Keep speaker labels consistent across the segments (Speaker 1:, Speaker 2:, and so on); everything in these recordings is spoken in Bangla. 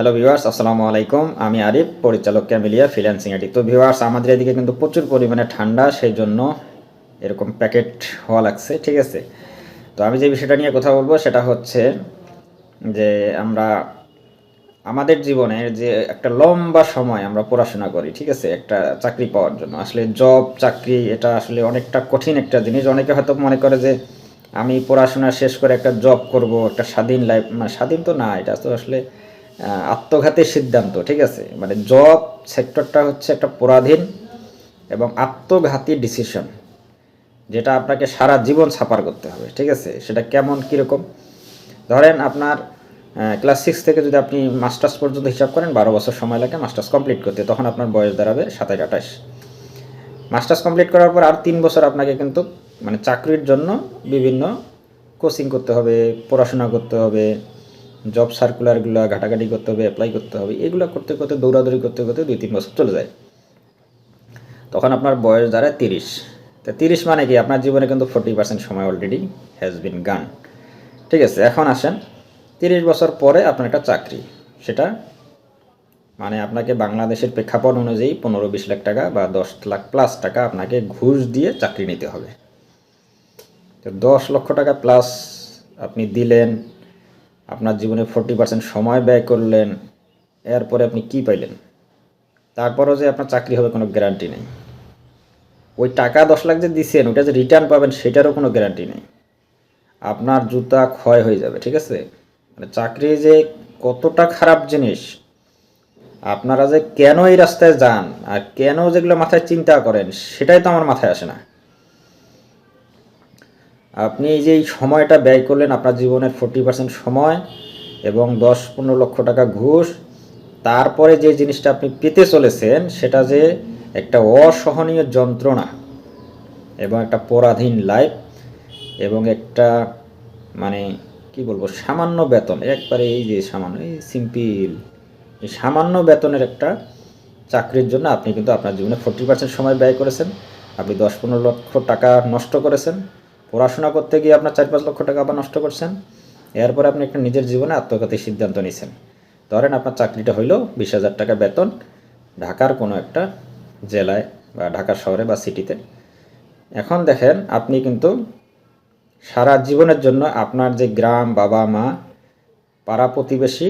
Speaker 1: হ্যালো ভিউয়ার্স আসসালামু আলাইকুম। আমি আরিফ, পরিচালক ক্যামিলিয়া ফ্রিল্যান্সিং আইটি তো ভিউয়ার্স আমাদের এদিকে কিন্তু প্রচুর পরিমাণে ঠান্ডা, সেই জন্য এরকম প্যাকেট হওয়া লাগছে, ঠিক আছে? তো আমি যে বিষয়টা নিয়ে কথা বলব, সেটা হচ্ছে যে আমরা, আমাদের জীবনের যে একটা লম্বা সময় আমরা পড়াশোনা করি, ঠিক আছে? একটা চাকরি পাওয়ার জন্য। আসলে জব চাকরি, এটা আসলে অনেকটা কঠিন একটা জিনিস। অনেকে হয়তো মনে করে যে আমি পড়াশোনা শেষ করে একটা জব করব, একটা স্বাধীন লাইফ মানে স্বাধীন তো না, এটা তো আসলে আত্মঘাতের সিদ্ধান্ত, ঠিক আছে? মানে জব সেক্টরটা হচ্ছে একটা পরাধীন এবং আত্মঘাতী ডিসিশন যেটা আপনাকে সারা জীবন সাফার করতে হবে, ঠিক আছে? সেটা কেমন, কীরকম? ধরেন আপনার ক্লাস সিক্স থেকে যদি আপনি মাস্টার্স পর্যন্ত হিসাব করেন, বারো বছর সময় লাগে মাস্টার্স কমপ্লিট করতে, তখন আপনার বয়স দাঁড়াবে সাতাশ আঠাশ মাস্টার্স কমপ্লিট করার পর আর তিন বছর আপনাকে কিন্তু মানে চাকরির জন্য বিভিন্ন কোচিং করতে হবে, পড়াশোনা করতে হবে জব সার্কুলারগুলো ঘাটাঘাটি করতে হবে অ্যাপ্লাই করতে হবে, এগুলো করতে করতে, দৌড়াদৌড়ি করতে করতে দুই তিন বছর চলে যায়। তখন আপনার বয়স দাঁড়ায় তিরিশ। তো তিরিশ মানে কি? আপনার জীবনে কিন্তু ফোর্টি পার্সেন্ট সময় অলরেডি হ্যাজ বিন গান ঠিক আছে, এখন আসেন। তিরিশ বছর পরে আপনার একটা চাকরি। সেটা মানে আপনাকে বাংলাদেশের প্রেক্ষাপট অনুযায়ী পনেরো বিশ লাখ টাকা বা দশ লাখ প্লাস টাকা আপনাকে ঘুষ দিয়ে চাকরি নিতে হবে। তো দশ লক্ষ টাকা প্লাস আপনি দিলেন আপনার জীবনে ফোর্টি পার্সেন্ট সময় ব্যয় করলেন, এরপরে আপনি কি পাইলেন? তারপরও যে আপনার চাকরি হবে কোনো গ্যারান্টি নেই। ওই টাকা দশ লাখ যে দিচ্ছেন ওটা যে রিটার্ন পাবেন, সেটারও কোনো গ্যারান্টি নেই। আপনার জুতা ক্ষয় হয়ে যাবে, ঠিক আছে? মানে চাকরি যে কতটা খারাপ জিনিস, আপনারা যে কেন এই রাস্তায় যান, আর কেন যেগুলো মাথায় চিন্তা করেন, সেটাই তো আমার মাথায় আসে না। আপনি এই যে এই সময়টা ব্যয় করলেন, আপনার জীবনের ফোর্টি পার্সেন্ট সময় এবং দশ পনেরো লক্ষ টাকা ঘুষ, তারপরে যে জিনিসটা আপনি পেতে চলেছেন, সেটা যে একটা অসহনীয় যন্ত্রণা এবং একটা পরাধীন লাইফ এবং একটা মানে কি বলব, সামান্য বেতন, একবারে এই যে সামান্য, এই সিম্পল এই সামান্য বেতনের একটা চাকরির জন্য আপনি কিন্তু আপনার জীবনে ফোর্টি পার্সেন্ট সময় ব্যয় করেছেন। আপনি দশ পনেরো লক্ষ টাকা নষ্ট করেছেন। পড়াশোনা করতে গিয়ে আপনার চার পাঁচ লক্ষ টাকা আবার নষ্ট করছেন। এরপরে আপনি একটা নিজের জীবনে আত্মঘাতী সিদ্ধান্ত নিয়েছেন ধরেন আপনার চাকরিটা হইল বিশ হাজার টাকা বেতন ঢাকার কোনো একটা জেলায় বা ঢাকা শহরে বা সিটিতে। এখন দেখেন আপনি কিন্তু সারা জীবনের জন্য আপনার যে গ্রাম বাবা মা পাড়া প্রতিবেশী,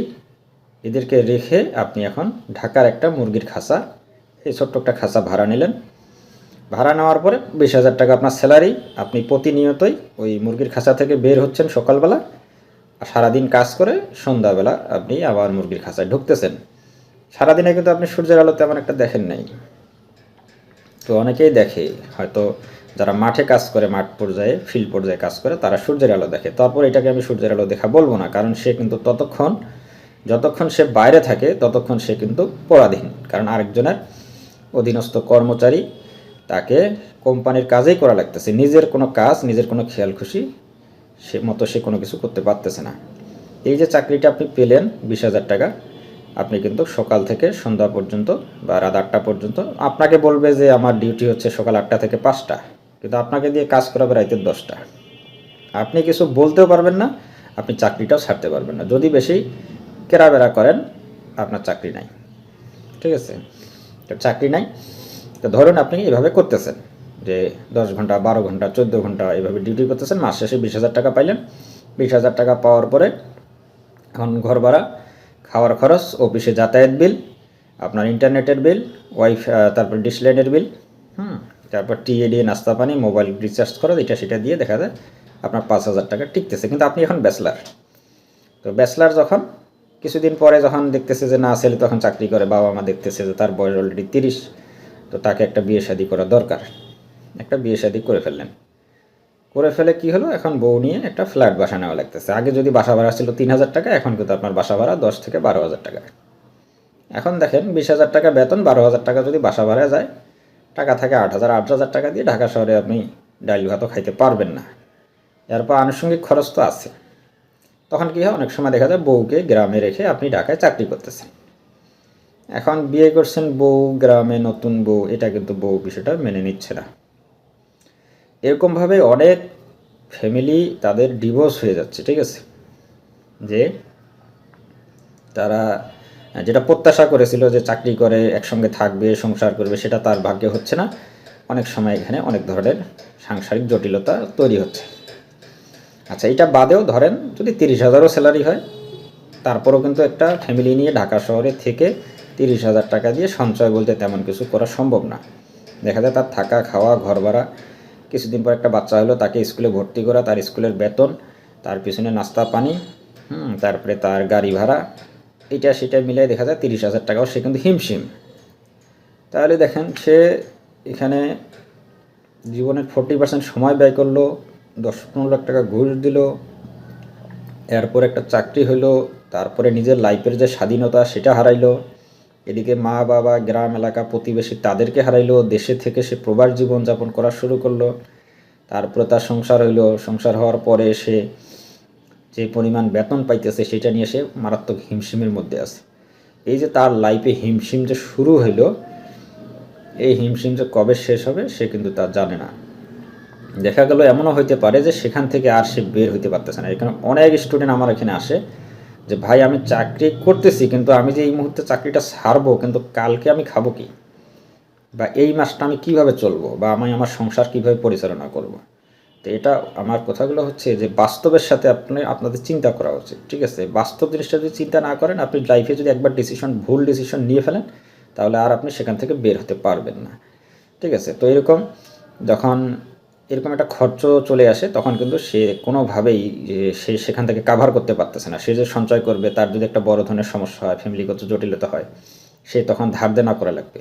Speaker 1: এদেরকে রেখে আপনি এখন ঢাকার একটা মুরগির খাঁচা এই ছোট্ট একটা খাঁচা ভাড়া নিলেন। ভাড়া নেওয়ার পরে বিশ হাজার টাকা আপনার স্যালারি, আপনি প্রতিনিয়তই ওই মুরগির খাঁচা থেকে বের হচ্ছেন সকালবেলা সারাদিন কাজ করে সন্ধ্যাবেলা আপনি আবার মুরগির খাঁচায় ঢুকতেছেন। সারাদিনে কিন্তু আপনি সূর্যের আলো তেমন একটা দেখেন নাই। তো অনেকেই দেখে, হয়তো যারা মাঠে কাজ করে, মাঠ পর্যায়ে ফিল্ড পর্যায়ে কাজ করে, তারা সূর্যের আলো দেখে। তারপর এটাকে আমি সূর্যের আলো দেখা বলব না, কারণ সে কিন্তু ততক্ষণ, যতক্ষণ সে বাইরে থাকে, ততক্ষণ সে কিন্তু পরাধীন। কারণ আরেকজনের অধীনস্থ কর্মচারী তাকে কোম্পানির কাজেই করা লাগতেছে। নিজের কোনো কাজ, নিজের কোনো খেয়াল খুশি সে মতো সে কোনো কিছু করতে পারতেছে না। এই যে চাকরিটা আপনি পেলেন বিশ হাজার টাকা, আপনি কিন্তু সকাল থেকে সন্ধ্যা পর্যন্ত বা রাত আটটা পর্যন্ত আপনাকে বলবে যে আমার ডিউটি হচ্ছে সকাল আটটা থেকে পাঁচটা, কিন্তু আপনাকে দিয়ে কাজ করাবে রাতের দশটা। আপনি কিছু বলতেও পারবেন না, আপনি চাকরিটাও ছাড়তে পারবেন না। যদি বেশি কেরাবেরা করেন, আপনার চাকরি নাই। ঠিক আছে? চাকরি নাই। তো ধরুন আপনি এভাবে করতেছেন যে দশ ঘণ্টা, বারো ঘণ্টা, চোদ্দ ঘণ্টা এভাবে ডিউটি করতেছেন, মাস শেষে বিশ হাজার টাকা পাইলেন। বিশ হাজার টাকা পাওয়ার পরে এখন ঘর ভাড়া, খাওয়ার খরচ, অফিসে যাতায়াত বিল, আপনার ইন্টারনেটের বিল ওয়াইফ তারপর ডিসলাইনের বিল, হুম, তারপর টিএডি নাস্তা, পানি মোবাইল রিচার্জ করা এটা সেটা দিয়ে দেখা যায় আপনার পাঁচ হাজার টাকা টিকতেছে। কিন্তু আপনি এখন ব্যাচলার তো ব্যাচলার যখন, কিছুদিন পরে যখন দেখতেছে যে না, ছেলে তখন চাকরি করে বাবা মা দেখতেছে যে তার বয়স অলরেডি তিরিশ তো তাকে একটা বিয়ে শাদি করা দরকার। একটা বিয়ে শাদি করে ফেললেন। করে ফেলে কি হলো? এখন বউ নিয়ে একটা ফ্ল্যাট বাসা নেওয়া লাগতেছে। আগে যদি বাসা ভাড়া ছিল তিন হাজার টাকা, এখন কিন্তু আপনার বাসা ভাড়া দশ থেকে বারো হাজার টাকা। এখন দেখেন, বিশ হাজার টাকা বেতন, বারো হাজার টাকা যদি বাসা ভাড়া যায়, টাকা থাকে আট হাজার আট হাজার টাকা দিয়ে ঢাকা শহরে আপনি ডাইল ভাতও খাইতে পারবেন না। এরপর আনুষঙ্গিক খরচ তো আছে। তখন কি হয়? অনেক সময় দেখা যায় বউকে গ্রামে রেখে আপনি ঢাকায় চাকরি করতেছেন। এখন বিয়ে করছেন বউ, গ্রামে নতুন বউ, এটা কিন্তু বউ বিষয়টা মেনে নিচ্ছে না। এরকমভাবে অনেক ফ্যামিলি তাদের ডিভোর্স হয়ে যাচ্ছে, ঠিক আছে? যে তারা যেটা প্রত্যাশা করেছিল যে চাকরি করে, একসঙ্গে থাকবে, সংসার করবে, সেটা তার ভাগ্যে হচ্ছে না। অনেক সময় এখানে অনেক ধরনের সাংসারিক জটিলতা তৈরি হচ্ছে। আচ্ছা এটা বাদেও ধরেন যদি তিরিশ হাজারও স্যালারি হয়, তারপরেও কিন্তু একটা ফ্যামিলি নিয়ে ঢাকা শহরে থেকে তিরিশ হাজার টাকা দিয়ে সঞ্চয় বলতে তেমন কিছু করা সম্ভব না। দেখা যায় তার থাকা, খাওয়া ঘর ভাড়া কিছুদিন পর একটা বাচ্চা হলো, তাকে স্কুলে ভর্তি করা, তার স্কুলের বেতন, তার পিছনে নাস্তা, পানি, হুম, তারপরে তার গাড়ি ভাড়া, এটা সেটা মিলে দেখা যায় তিরিশ হাজার টাকাও সে কিন্তু হিমশিম। তাহলে দেখেন, সে এখানে জীবনের ফোরটি পার্সেন্ট সময় ব্যয় করল, দশ পনেরো লাখ টাকা ঘুষ দিল, এরপর একটা চাকরি হইল তারপরে নিজের লাইফের যে স্বাধীনতা, সেটা হারাইলো এদিকে মা, বাবা, গ্রাম, এলাকা, প্রতিবেশী তাদেরকে হারাইলো, দেশে থেকে সে প্রবাস জীবন যাপন করা শুরু করল। তারপরে তার সংসার হইল। সংসার হওয়ার পরে সে যে পরিমাণ বেতন পাইতেছে, সেটা নিয়ে সে মারাত্মক হিমশিমের মধ্যে আছে। এই যে তার লাইফে হিমশিম যে শুরু হইল, এই হিমশিম যে কবে শেষ হবে, সে কিন্তু তা জানে না। দেখা গেল, এমনও হইতে পারে যে সেখান থেকে আর সে বের হইতে পারতেছে না। এখানে অনেক স্টুডেন্ট আমার এখানে আসে। যে, ভাই, আমি চাকরি করতেছি, কিন্তু আমি যে এই মুহূর্তে চাকরিটা ছাড়বো কিন্তু কালকে আমি খাব কি? বা এই মাসটা আমি কীভাবে চলবো? বা আমি আমার সংসার কীভাবে পরিচালনা করব। তো এটা, আমার কথাগুলো হচ্ছে যে, বাস্তবের সাথে আপনি, আপনাদের চিন্তা করা উচিত, ঠিক আছে? বাস্তব জিনিসটা যদি চিন্তা না করেন, আপনি লাইফে যদি একবার ডিসিশন ভুল ডিসিশন নিয়ে ফেলেন, তাহলে আর আপনি সেখান থেকে বের হতে পারবেন না, ঠিক আছে? তো এরকম যখন এরকম একটা খরচ চলে আসে, তখন কিন্তু সে কোনোভাবেই সে সেখান থেকে কাভার করতে পারতেছে না। সে যে সঞ্চয় করবে, তার যদি একটা বড় ধরনের সমস্যা হয় ফ্যামিলিগত জটিলতা হয়, সে তখন ধার দেনা করা লাগবে।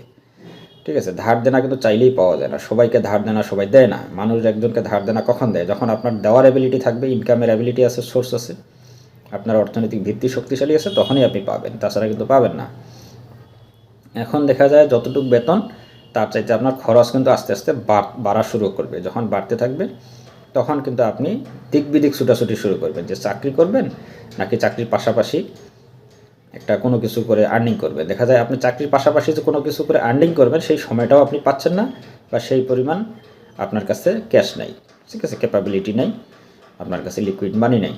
Speaker 1: ঠিক আছে? ধার দেনা কিন্তু চাইলেই পাওয়া যায় না। সবাইকে ধার দেনা সবাই দেয় না। মানুষ একজনকে ধার দেনা কখন দেয়? যখন আপনার দেওয়ার অ্যাবিলিটি থাকবে ইনকামের অ্যাবিলিটি আছে সোর্স আছে, আপনার অর্থনৈতিক ভিত্তি শক্তিশালী আছে, তখনই আপনি পাবেন। তাছাড়া কিন্তু পাবেন না। এখন দেখা যায় যতটুকু বেতন তার চাইতে আপনার খরচ কিন্তু আস্তে আস্তে বাড়- শুরু করবে। যখন বাড়তে থাকবে, তখন কিন্তু আপনি দিক বিদিক ছুটাছুটি শুরু করবেন। যে চাকরি করবেন নাকি চাকরির পাশাপাশি একটা কোনো কিছু করে আর্নিং করবে দেখা যায় আপনি চাকরির পাশাপাশি যে কোনো কিছু করে আর্নিং করবেন, সেই সময়টাও আপনি পাচ্ছেন না বা সেই পরিমাণ আপনার কাছে ক্যাশ নাই। ঠিক আছে ক্যাপাবিলিটি নাই, আপনার কাছে লিকুইড মানি নেই।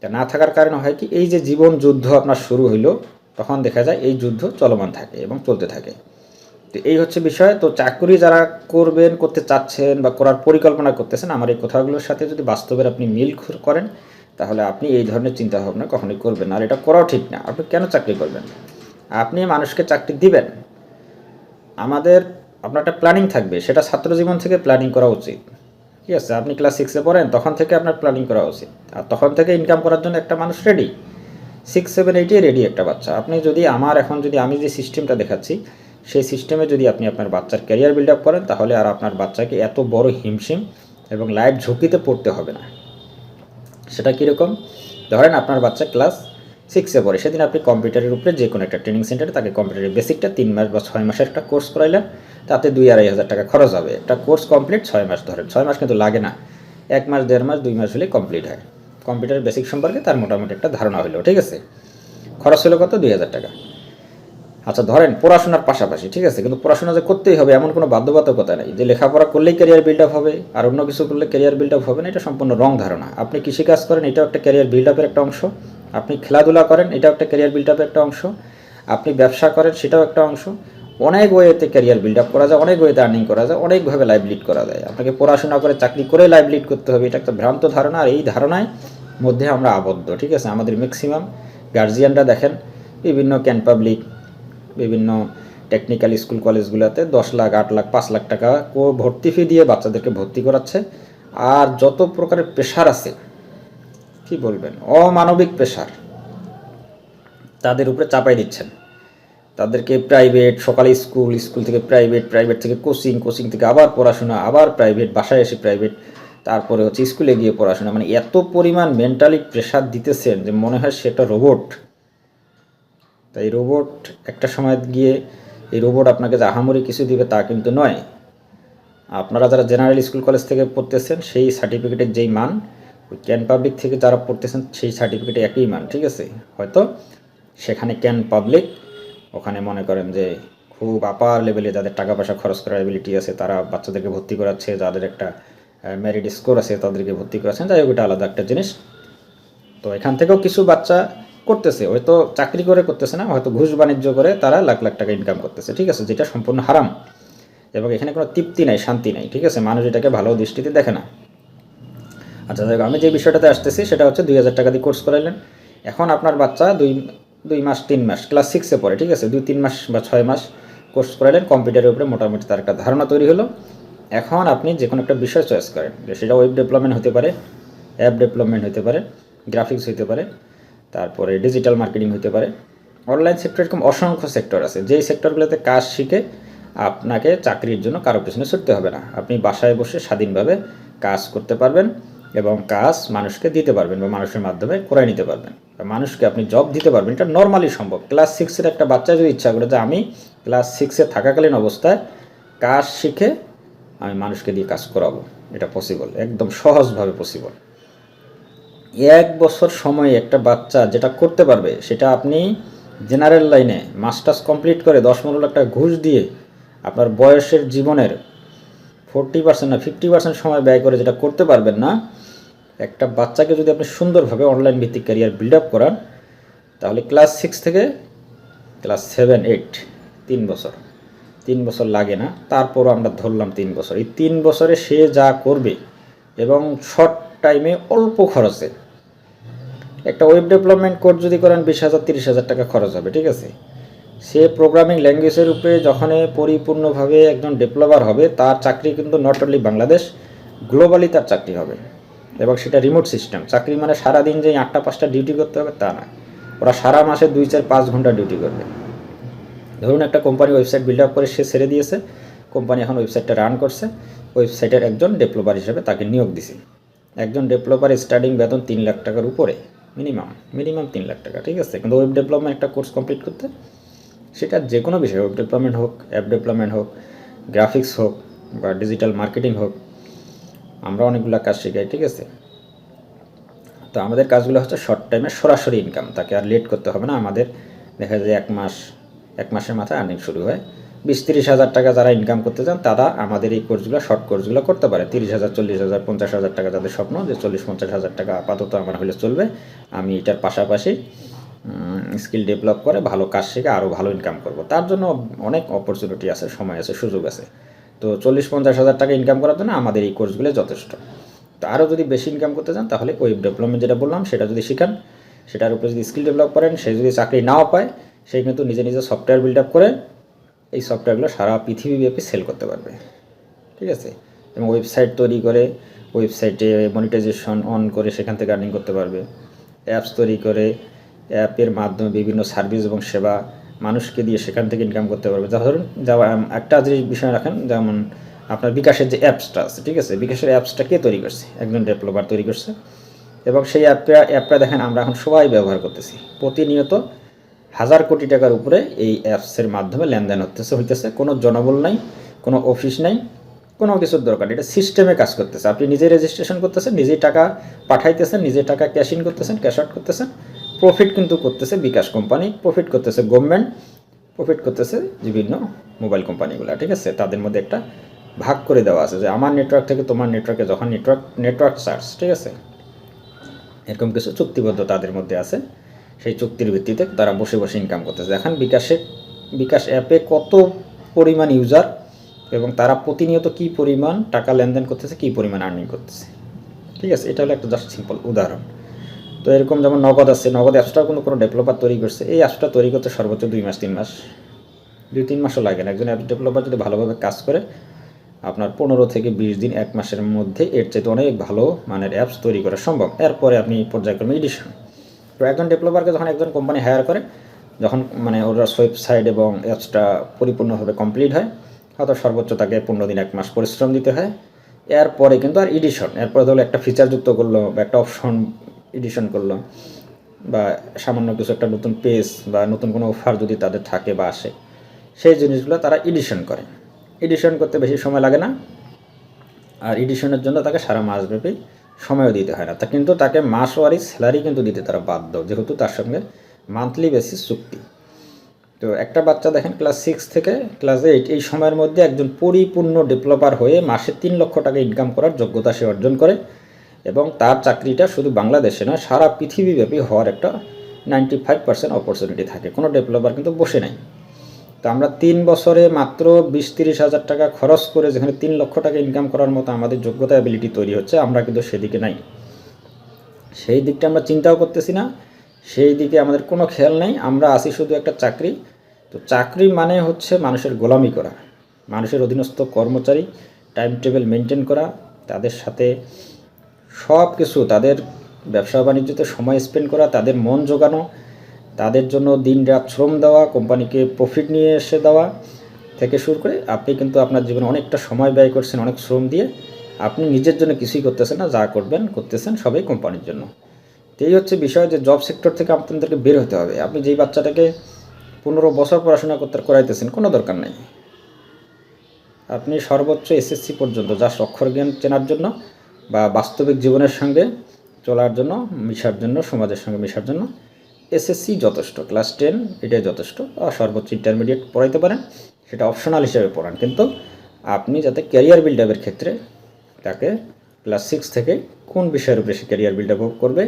Speaker 1: তা না থাকার কারণে হয় কি, এই যে জীবন যুদ্ধ আপনার শুরু হইল, তখন দেখা যায় এই যুদ্ধ চলমান থাকে এবং চলতে থাকে। তো এই হচ্ছে বিষয়। তো চাকরি যারা করবেন, করতে চাচ্ছেন বা করার পরিকল্পনা করতেছেন, আমার এই কথাগুলোর সাথে যদি বাস্তবের আপনি মিল করেন, তাহলে আপনি এই ধরনের চিন্তা ভাবনা কখনোই করবেন আর এটা করাও ঠিক না। আপনি কেন চাকরি করবেন? আপনি মানুষকে চাকরি দিবেন। আমাদের, আপনার একটা প্ল্যানিং থাকবে। সেটা ছাত্র জীবন থেকে প্ল্যানিং করা উচিত। ঠিক আছে? আপনি ক্লাস সিক্সে পড়েন, তখন থেকে আপনার প্ল্যানিং করা উচিত। আর তখন থেকে ইনকাম করার জন্য একটা মানুষ রেডি সিক্স, সেভেন এইটে রেডি একটা বাচ্চা। আপনি যদি আমার, এখন যদি আমি যে সিস্টেমটা দেখাচ্ছি সেই সিস্টেমে যদি আপনি আপনার বাচ্চার ক্যারিয়ার বিল্ড আপ করেন, তাহলে আর আপনার বাচ্চাকে এত বড় হিমশিম এবং লাইফ ঝুঁকিতে পড়তে হবে না। সেটা কীরকম? ধরেন আপনার বাচ্চা ক্লাস সিক্সে পড়ে। সেদিন আপনি কম্পিউটারের উপরে যে কোনো একটা ট্রেনিং সেন্টারে তাকে কম্পিউটারের বেসিকটা তিন মাস বা ছয় মাসের একটা কোর্স করাইলেন। তাতে দুই আড়াই হাজার টাকা খরচ হবে। একটা কোর্স কমপ্লিট ছয় মাস ধরেন। ছয় মাস কিন্তু লাগে না। এক মাস, দেড় মাস, দুই মাস হলে কমপ্লিট হয়। কম্পিউটারের বেসিক সম্পর্কে তার মোটামুটি একটা ধারণা হলো। ঠিক আছে? খরচ হলো কত? দুই হাজার টাকা। আচ্ছা ধরেন পড়াশোনার পাশাপাশি, ঠিক আছে? কিন্তু পড়াশোনা যে করতেই হবে এমন কোনো বাধ্যবাধকতা নেই যে লেখাপড়া করলেই ক্যারিয়ার বিল্ড আপ হবে আর অন্য কিছু করলে ক্যারিয়ার বিল্ড আপ হবে না, এটা সম্পূর্ণ রং ধারণা। আপনি কৃষিকাজ করেন, এটাও একটা ক্যারিয়ার বিল্ড আপের একটা অংশ। আপনি খেলাধুলা করেন, এটাও একটা ক্যারিয়ার বিল্ড আপের একটা অংশ। আপনি ব্যবসা করেন, সেটাও একটা অংশ। অনেক ওয়েতে ক্যারিয়ার বিল্ড আপ করা যায়, অনেক ওয়েতে আর্নিং করা যায়, অনেকভাবে লাইভ লিড করা যায়। আপনাকে পড়াশোনা করে চাকরি করে লাইভ লিড করতে হবে, এটা একটা ভ্রান্ত ধারণা আর এই ধারণায় মধ্যে আমরা আবদ্ধ, ঠিক আছে? আমাদের ম্যাক্সিমাম গার্জিয়ানরা দেখেন, বিভিন্ন ক্যান পাবলিক বিভিন্ন টেকনিক্যাল স্কুল কলেজগুলোতে দশ লাখ, আট লাখ, পাঁচ লাখ টাকা ভর্তি ফি দিয়ে বাচ্চাদেরকে ভর্তি করাচ্ছে। আর যত প্রকারের প্রেশার আছে, কি বলবেন, অমানবিক প্রেশার তাদের উপরে চাপাই দিচ্ছেন। তাদেরকে প্রাইভেট সকালে স্কুল স্কুল থেকে প্রাইভেট প্রাইভেট থেকে কোচিং কোচিং থেকে আবার পড়াশোনা, আবার প্রাইভেট বাসায় এসে প্রাইভেট তারপরে হচ্ছে স্কুলে গিয়ে পড়াশোনা। মানে এত পরিমাণ মেন্টালি প্রেশার দিতেছেন যে মনে হয় সেটা রোবট তাই রোবট একটা সময় গিয়ে এই রোবট আপনাকে যে কিছু দিবে তা কিন্তু নয়। আপনারা যারা জেনারেল স্কুল কলেজ থেকে পড়তেছেন, সেই সার্টিফিকেটের যেই মান, ওই ক্যান পাবলিক থেকে যারা পড়তেছেন, সেই সার্টিফিকেটে একই মান, ঠিক আছে? হয়তো সেখানে ক্যান পাবলিক ওখানে মনে করেন যে খুব আপার লেভেলে যাদের টাকা পয়সা খরচ করার অ্যাবিলিটি আছে, তারা বাচ্চাদেরকে ভর্তি করাচ্ছে, যাদের একটা মেরিট স্কোর আছে, তাদেরকে ভর্তি করাচ্ছেন যাই হোক, এটা আলাদা একটা জিনিস। তো এখান থেকেও কিছু বাচ্চা করতেছে, হয়তো চাকরি করে করতেছে না, হয়তো ঘুষ বাণিজ্য করে তারা লাখ লাখ টাকা ইনকাম করতেছে, ঠিক আছে, যেটা সম্পূর্ণ হারাম। এবং এখানে কোনো তৃপ্তি নাই, শান্তি নাই, ঠিক আছে, মানুষ এটাকে ভালো দৃষ্টিতে দেখে না। আচ্ছা দেখো আমি যে বিষয়টাতে আসতেছি সেটা হচ্ছে দুই হাজার টাকা দিয়ে কোর্স করাইলেন। এখন আপনার বাচ্চা দুই দুই মাস, তিন মাস ক্লাস সিক্সে পড়ে, ঠিক আছে, দুই, তিন মাস বা ছয় মাস কোর্স করাইলেন কম্পিউটারের উপরে মোটামুটি তার একটা ধারণা তৈরি হলো। এখন আপনি যে কোনো একটা বিষয় চয়েস করেন, সেটা ওয়েব ডেভেলপমেন্ট হতে পারে অ্যাপ ডেভেলপমেন্ট হতে পারে গ্রাফিক্স হতে পারে তারপরে ডিজিটাল মার্কেটিং হতে পারে। অনলাইন সেক্টর এরকম অসংখ্য সেক্টর আছে। যেই সেক্টরগুলোতে কাজ শিখে আপনাকে চাকরির জন্য কারও পিছনে ছুটতে হবে না। আপনি বাসায় বসে স্বাধীনভাবে কাজ করতে পারবেন এবং কাজ মানুষকে দিতে পারবেন বা মানুষের মাধ্যমে করে নিতে পারবেন। মানুষকে আপনি জব দিতে পারবেন। এটা নর্মালি সম্ভব। ক্লাস সিক্সের একটা বাচ্চা যদি ইচ্ছা করে যে আমি ক্লাস সিক্সে থাকাকালীন অবস্থায় কাজ শিখে আমি মানুষকে দিয়ে কাজ করাবো। এটা পসিবল একদম সহজভাবে পসিবল এক বছর সময়ে একটা বাচ্চা যেটা করতে পারবে, সেটা আপনি জেনারেল লাইনে মাস্টার্স কমপ্লিট করে দশ লাখ টাকা ঘুষ দিয়ে আপনার বয়সের জীবনের ফোরটি পার্সেন্ট না ফিফটি পার্সেন্ট সময় ব্যয় করে যেটা করতে পারবেন না, একটা বাচ্চাকে যদি আপনি সুন্দরভাবে অনলাইন ভিত্তিক ক্যারিয়ার বিল্ড আপ করান, তাহলে ক্লাস সিক্স থেকে ক্লাস সেভেন এইট তিন বছর। তিন বছর লাগে না, তারপরও আমরা ধরলাম তিন বছর। এই তিন বছরে সে যা করবে এবং শর্ট টাইমে অল্প খরচে একটা ওয়েব ডেভেলপমেন্ট কোর্স যদি করেন বিশ হাজার, তিরিশ হাজার টাকা খরচ হবে, ঠিক আছে? সে প্রোগ্রামিং ল্যাঙ্গুয়েজের উপরে যখন পরিপূর্ণভাবে একজন ডেভেলপার হবে, তার চাকরি কিন্তু নট অনলি বাংলাদেশ গ্লোবালি তার চাকরি হবে। এবং সেটা রিমোট সিস্টেম চাকরি মানে সারাদিন যে আটটা, পাঁচটা ডিউটি করতে হবে তা না। ওরা সারা মাসে দুই, চার, পাঁচ ঘণ্টা ডিউটি করবে। ধরুন একটা কোম্পানি ওয়েবসাইট বিল্ড আপ করে সে ছেড়ে দিয়েছে কোম্পানি এখন ওয়েবসাইটটা রান করছে ওয়েবসাইটের একজন ডেভেলপার হিসেবে তাকে নিয়োগ দিছে। একজন ডেভেলপার স্টার্টিং বেতন তিন লাখ টাকার উপরে। মিনিমাম মিনিমাম তিন লাখ টাকা, ঠিক আছে? কিন্তু ওয়েব ডেভেলপমেন্ট একটা কোর্স কমপ্লিট করতে সেটা যে কোনো বিষয় ওয়েব ডেভেলপমেন্ট হোক অ্যাপ ডেভেলপমেন্ট হোক গ্রাফিক্স হোক বা ডিজিটাল মার্কেটিং হোক, আমরা অনেকগুলো কাজ শেখাই, ঠিক আছে? তো আমাদের কাজগুলো হচ্ছে শর্ট টাইমে সরাসরি ইনকাম তাকে আর লেট করতে হবে না। আমাদের দেখা যায় এক মাস, এক মাসের মাথায় আর্নিং শুরু হয়। বিশ তিরিশ হাজার টাকা যারা ইনকাম করতে চান, তারা আমাদের এই কোর্সগুলো শর্ট কোর্সগুলো করতে পারে। তিরিশ হাজার, চল্লিশ হাজার, পঞ্চাশ হাজার টাকা যাদের স্বপ্ন যে চল্লিশ, পঞ্চাশ হাজার টাকা আপাতত আমার হলে চলবে। আমি এটার পাশাপাশি স্কিল ডেভেলপ করে ভালো কাজ শিখে আরও ভালো ইনকাম করব। তার জন্য অনেক অপরচুনিটি আছে, সময় আছে, সুযোগ আছে। তো চল্লিশ, পঞ্চাশ হাজার টাকা ইনকাম করার জন্য আমাদের এই কোর্সগুলো যথেষ্ট। তো আরও যদি বেশি ইনকাম করতে চান, তাহলে ওয়েব ডেভেলপমেন্ট যেটা বললাম, সেটা যদি শিখান, সেটার উপরে যদি স্কিল ডেভেলপ করেন, সে যদি চাকরি নাও পায়, সে কিন্তু নিজে নিজে সফটওয়্যার বিল্ড আপ করে এই সফটওয়্যারগুলো সারা পৃথিবীব্যাপী সেল করতে পারবে। ঠিক আছে? এবং ওয়েবসাইট তৈরি করে ওয়েবসাইটে মনিটাইজেশন অন করে সেখান থেকে আর্নিং করতে পারবে। অ্যাপস তৈরি করে অ্যাপের মাধ্যমে বিভিন্ন সার্ভিস এবং সেবা মানুষকে দিয়ে সেখান থেকে ইনকাম করতে পারবে। যা ধরুন, যা একটা জিনিস বিষয় রাখেন, যেমন আপনার বিকাশের যে অ্যাপসটা আছে, ঠিক আছে? বিকাশের অ্যাপসটা কে তৈরি করছে? একজন ডেভেলপার তৈরি করছে। এবং সেই অ্যাপটা অ্যাপটা দেখেন, আমরা এখন সবাই ব্যবহার করতেছি। প্রতিনিয়ত হাজার কোটি টাকার উপরে এই অ্যাপসের মাধ্যমে লেনদেন হতেছে, হইতেছে। কোনো জনবল নাই, কোনো অফিস নাই, কোনো কিছুর দরকার এটা সিস্টেমে কাজ করতেছে। আপনি নিজে রেজিস্ট্রেশন করতেছেন, নিজেই টাকা পাঠাইতেছেন নিজে টাকা ক্যাশ ইন করতেছেন ক্যাশ আউট করতেছেন। প্রফিট কিন্তু করতেছে বিকাশ কোম্পানি প্রফিট করতেছে গভর্নমেন্ট প্রফিট করতেছে বিভিন্ন মোবাইল কোম্পানিগুলো ঠিক আছে? তাদের মধ্যে একটা ভাগ করে দেওয়া আছে যে, আমার নেটওয়ার্ক থেকে তোমার নেটওয়ার্কে যখন নেটওয়ার্ক নেটওয়ার্ক চার্জ ঠিক আছে? এরকম কিছু চুক্তিবদ্ধ তাদের মধ্যে আছে। সেই চুক্তির ভিত্তিতে তারা বসে বসে ইনকাম করতেছে। এখন বিকাশে, বিকাশ অ্যাপে কত পরিমাণ ইউজার এবং তারা প্রতিনিয়ত কী পরিমাণ টাকা লেনদেন করতেছে, কী পরিমাণ আর্নিং করতেছে। ঠিক আছে, এটা হলো একটা জাস্ট সিম্পল উদাহরণ। তো এরকম যেমন নগদ আছে, নগদ অ্যাপসটাও কোনো কোনো ডেভেলপার তৈরি করছে। এই অ্যাপসটা তৈরি করতে সর্বোচ্চ দুই মাস, তিন মাস, দুই, তিন মাসও লাগে না। একজন অ্যাপ ডেভেলপার যদি ভালোভাবে কাজ করে, আপনার পনেরো থেকে বিশ দিন, এক মাসের মধ্যে এর চাইতে অনেক ভালো মানের অ্যাপস তৈরি করা সম্ভব। এরপরে আপনি পর্যায়ক্রমে এডিশন তো একজন ডেভেলপারকে যখন একজন কোম্পানি হায়ার করে, যখন মানে ওরা ওয়েবসাইট এবং অ্যাপসটা পরিপূর্ণভাবে কমপ্লিট হয়, হয়তো সর্বোচ্চ তাকে পনেরো দিন, এক মাস পরিশ্রম দিতে হয়। এরপরে কিন্তু আর এডিশন এরপরে ধরো একটা ফিচার যুক্ত করল বা একটা অপশন এডিশন করল বা সামান্য কিছু একটা নতুন পেজ বা নতুন কোনো অফার যদি তাদের থাকে বা আসে, সেই জিনিসগুলো তারা এডিশন করে। এডিশন করতে বেশি সময় লাগে না। আর এডিশনের জন্য তাকে সারা মাসব্যাপী সময়ও দিতে হয় না। তা কিন্তু তাকে মাসওয়ারি স্যালারি কিন্তু দিতে তারা বাধ্য, যেহেতু তার সঙ্গে মান্থলি বেসিস চুক্তি। তো একটা বাচ্চা দেখেন, ক্লাস সিক্স থেকে ক্লাস এইট, এই সময়ের মধ্যে একজন পরিপূর্ণ ডেভেলপার হয়ে মাসে তিন লক্ষ টাকা ইনকাম করার যোগ্যতা সে অর্জন করে এবং তার চাকরিটা শুধু বাংলাদেশে নয়, সারা পৃথিবীব্যাপী হওয়ার একটা নাইনটি ফাইভ পার্সেন্ট অপরচুনিটি থাকে। কোনো ডেভেলপার কিন্তু বসে নাই। তো আমরা তিন বছরে মাত্র বিশ তিরিশ হাজার টাকা খরচ করে যেখানে তিন লক্ষ টাকা ইনকাম করার মতো আমাদের যোগ্যতা অ্যাবিলিটি তৈরি হচ্ছে, আমরা কিন্তু সেদিকে নাই। সেই দিকটা আমরা চিন্তাও করতেছি না, সেই দিকে আমাদের কোনো খেয়াল নেই, আমরা আসি শুধু একটা চাকরি। তো চাকরি মানে হচ্ছে মানুষের গোলামি করা, মানুষের অধীনস্থ কর্মচারী টাইম টেবিল মেনটেন করা, তাদের সাথে সব কিছু তাদের ব্যবসা বাণিজ্যতে সময় স্পেন্ড করা, তাদের মন জোগানো তাদের জন্য দিন রাত শ্রম দেওয়া, কোম্পানিকে প্রফিট নিয়ে এসে দেওয়া থেকে শুরু করে আপনি কিন্তু আপনার জীবনে অনেকটা সময় ব্যয় করছেন, অনেক শ্রম দিয়ে আপনি নিজের জন্য কিছুই করতেছেন না, যা করবেন, করতেছেন সবই কোম্পানির জন্য। তো এই হচ্ছে বিষয় যে জব সেক্টর থেকে আপনাদেরকে বের হতে হবে। আপনি যেই বাচ্চাটাকে পনেরো বছর পড়াশোনা করতে করাইতেছেন, কোনো দরকার নেই। আপনি সর্বোচ্চ এসএসসি পর্যন্ত জাস্ট অক্ষর জ্ঞান চেনার জন্য বা বাস্তবিক জীবনের সঙ্গে চলার জন্য, মিশার জন্য, সমাজের সঙ্গে মিশার জন্য এসএসসি যথেষ্ট ক্লাস টেন এটাই যথেষ্ট, আর সর্বোচ্চ ইন্টারমিডিয়েট পড়াইতে পারেন, সেটা অপশনাল হিসেবে পড়ান। কিন্তু আপনি যাতে ক্যারিয়ার বিল্ড আপের ক্ষেত্রে তাকে ক্লাস সিক্স থেকে কোন বিষয়ের উপরে সে ক্যারিয়ার বিল্ড আপ করবে,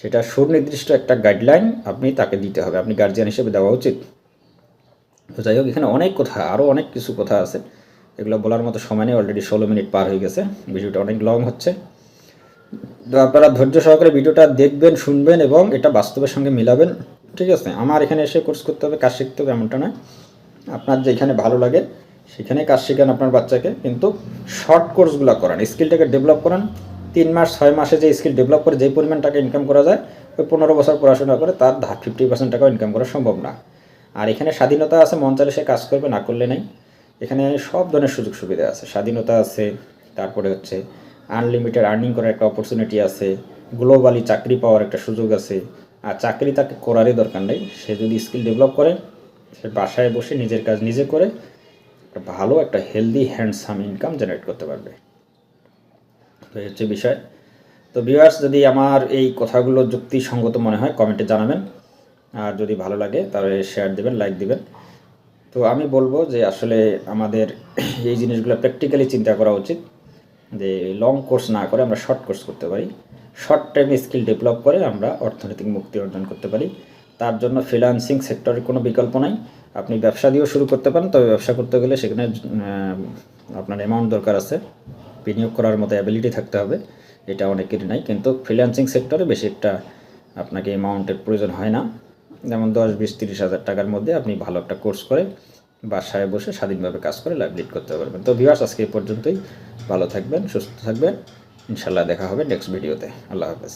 Speaker 1: সেটা সুনির্দিষ্ট একটা গাইডলাইন আপনি তাকে দিতে হবে, আপনি গার্জিয়ান হিসেবে দেওয়া উচিত। তো যাই হোক, এখানে অনেক কথা আরও অনেক কিছু কথা আছে, এগুলো বলার মতো সময় নেই অলরেডি ষোলো মিনিট পার হয়ে গেছে, ভিডিওটা অনেক লং হচ্ছে। আপনারা ধৈর্য সহকারে ভিডিওটা দেখবেন, শুনবেন এবং এটা বাস্তবের সঙ্গে মিলাবেন। ঠিক আছে? আমার এখানে এসে কোর্স করতে হবে, কাজ শিখতে হবে এমনটা নয়। আপনার যেখানে ভালো লাগে, সেখানে কাজ শেখান আপনার বাচ্চাকে। কিন্তু শর্ট কোর্সগুলো করান স্কিলটাকে ডেভেলপ করান। তিন মাস, ছয় মাসে যে স্কিল ডেভেলপ করে, যে পরিমাণ টাকা ইনকাম করা যায়, ওই পনেরো বছর পড়াশোনা করে তার ফিফটি পার্সেন্ট টাকাও ইনকাম করা সম্ভব না। আর এখানে স্বাধীনতা আছে, মন চাইলে সে কাজ করবে, না করলে নেই। এখানে সব ধরনের সুযোগ সুবিধা আছে। স্বাধীনতা আছে, তারপরে হচ্ছে আনলিমিটেড আর্নিং করার একটা অপরচুনিটি আছে গ্লোবালি চাকরি পাওয়ার একটা সুযোগ আছে, আর চাকরি তাকে করারই দরকার নেই। সে যদি স্কিল ডেভেলপ করে, সে বাসায় বসে নিজের কাজ নিজে করে একটা ভালো একটা হেলদি হ্যান্ডসাম ইনকাম জেনারেট করতে পারবে। তো এই হচ্ছে বিষয়। তো ভিউয়ার্স যদি আমার এই কথাগুলো যুক্তিসঙ্গত মনে হয় কমেন্টে জানাবেন। আর যদি ভালো লাগে, তাহলে শেয়ার দেবেন লাইক দিবেন। তো আমি বলব যে আসলে আমাদের এই জিনিসগুলো প্র্যাকটিক্যালি চিন্তা করা উচিত। যে লং কোর্স না করে আমরা শর্ট কোর্স করতে পারি। শর্ট টাইমে স্কিল ডেভেলপ করে আমরা অর্থনৈতিক মুক্তি অর্জন করতে পারি। তার জন্য ফ্রিল্যান্সিং সেক্টরের কোনো বিকল্প নাই। আপনি ব্যবসা দিয়েও শুরু করতে পারেন, তবে ব্যবসা করতে গেলে সেখানে আপনার অ্যামাউন্ট দরকার আছে। বিনিয়োগ করার মতো অ্যাবিলিটি থাকতে হবে, এটা অনেকেরই নাই। কিন্তু ফ্রিল্যান্সিং সেক্টরে বেশি একটা আপনাকে অ্যামাউন্টের প্রয়োজন হয় না। যেমন দশ, বিশ, তিরিশ হাজার টাকার মধ্যে আপনি ভালো একটা কোর্স করে বাসায় বসে স্বাধীনভাবে কাজ করে লাইভ লিড করতে পারবেন। তো ভিউয়ার্স আজকে এই পর্যন্তই। ভালো থাকবেন, সুস্থ থাকবেন। ইনশাল্লাহ দেখা হবে নেক্সট ভিডিওতে আল্লাহ হাফেজ।